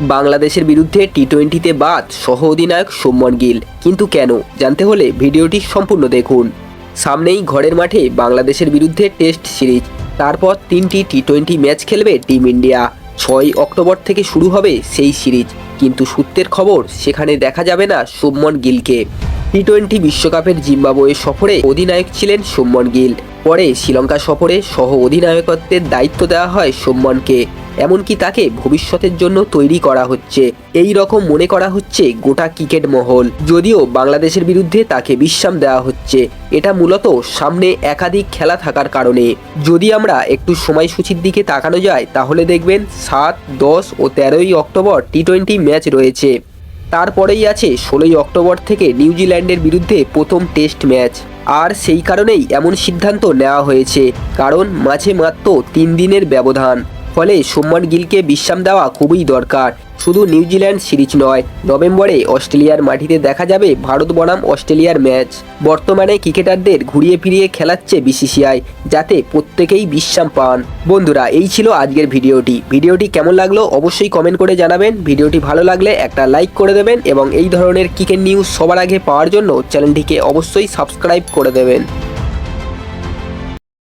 বাংলাদেশের বিরুদ্ধে টি টোয়েন্টিতে বাদ সহ অধিনায়ক সৌম্যন গিল। কিন্তু কেন? জানতে হলে ভিডিওটি সম্পূর্ণ দেখুন। সামনেই ঘরের মাঠে বাংলাদেশের বিরুদ্ধে টেস্ট সিরিজ। তারপর তিনটি টি টোয়েন্টি ম্যাচ খেলবে টিম ইন্ডিয়া। ছয় অক্টোবর থেকে শুরু হবে সেই সিরিজ। কিন্তু সূত্রের খবর, সেখানে দেখা যাবে না সৌম্যন গিলকে। টি টোয়েন্টি বিশ্বকাপের জিম্বাবুয়ে সফরে অধিনায়ক ছিলেন সৌম্যন গিল। পরে শ্রীলঙ্কা সফরে সহ অধিনায়কত্বের দায়িত্ব দেওয়া হয় সৌম্যনকে এমনকি তাকে ভবিষ্যতের জন্য তৈরি করা হচ্ছে। এই রকম মনে করা হচ্ছে গোটা ক্রিকেট মহল। যদিও বাংলাদেশের বিরুদ্ধে তাকে বিশ্রাম দেওয়া হচ্ছে। এটা মূলত সামনে একাধিক খেলা থাকার কারণে। যদি আমরা একটু সময়সূচির দিকে তাকানো যায়, তাহলে দেখবেন সাত, দশ ও তেরোই অক্টোবর টি টোয়েন্টি ম্যাচ রয়েছে। তারপরেই আছে ষোলোই অক্টোবর থেকে নিউজিল্যান্ডের বিরুদ্ধে প্রথম টেস্ট ম্যাচ। আর সেই কারণেই এমন সিদ্ধান্ত নেওয়া হয়েছে। কারণ মাঝে মাত্র তিন দিনের ব্যবধান। ফলে সোমবার গিলকে বিশ্রাম দেওয়া খুবই দরকার। শুধু নিউজিল্যান্ড সিরিজ নয়, নভেম্বরে অস্ট্রেলিয়ার মাটিতে দেখা যাবে ভারত বনাম অস্ট্রেলিয়ার ম্যাচ। বর্তমানে ক্রিকেটারদের ঘুরিয়ে ফিরিয়ে খেলাচ্ছে বিসিসিআই, যাতে প্রত্যেকেই বিশ্রাম পান। বন্ধুরা, এই ছিল আজকের ভিডিওটি। ভিডিওটি কেমন লাগল অবশ্যই কমেন্ট করে জানাবেন। ভিডিওটি ভালো লাগলে একটা লাইক করে দেবেন এবং এই ধরনের ক্রিকেট নিউজ সবার আগে পাওয়ার জন্য চ্যানেলটিকে অবশ্যই সাবস্ক্রাইব করে দেবেন।